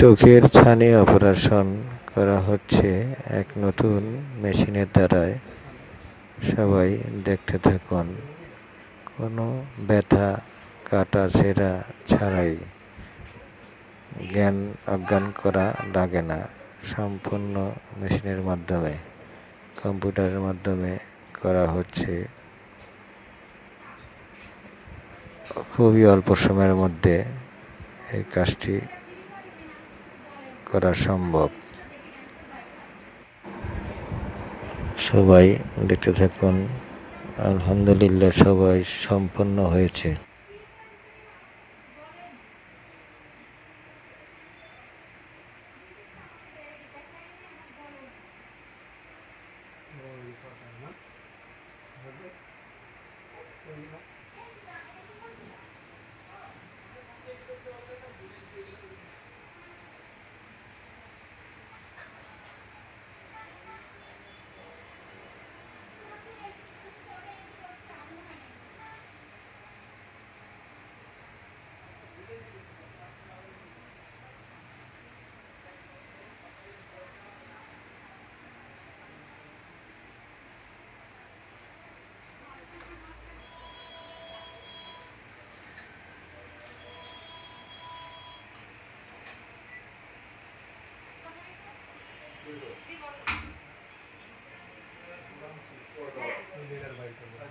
চোখের ছানি অপারেশন করা হচ্ছে এক নতুন মেশিনের দ্বারায়। সবাই দেখতে থাকুন, কোনো ব্যথা, কাটা ছেঁড়া ছাড়াই। জ্ঞান অজ্ঞান করা লাগে না, সম্পূর্ণ মেশিনের মাধ্যমে, কম্পিউটারের মাধ্যমে করা হচ্ছে। খুবই অল্প সময়ের মধ্যে এই কাজটি করা সম্ভব সবাই দেখতে থাকুন আলহামদুলিল্লাহ সবাই সম্পন্ন হয়েছে Thank you. लीडर भाई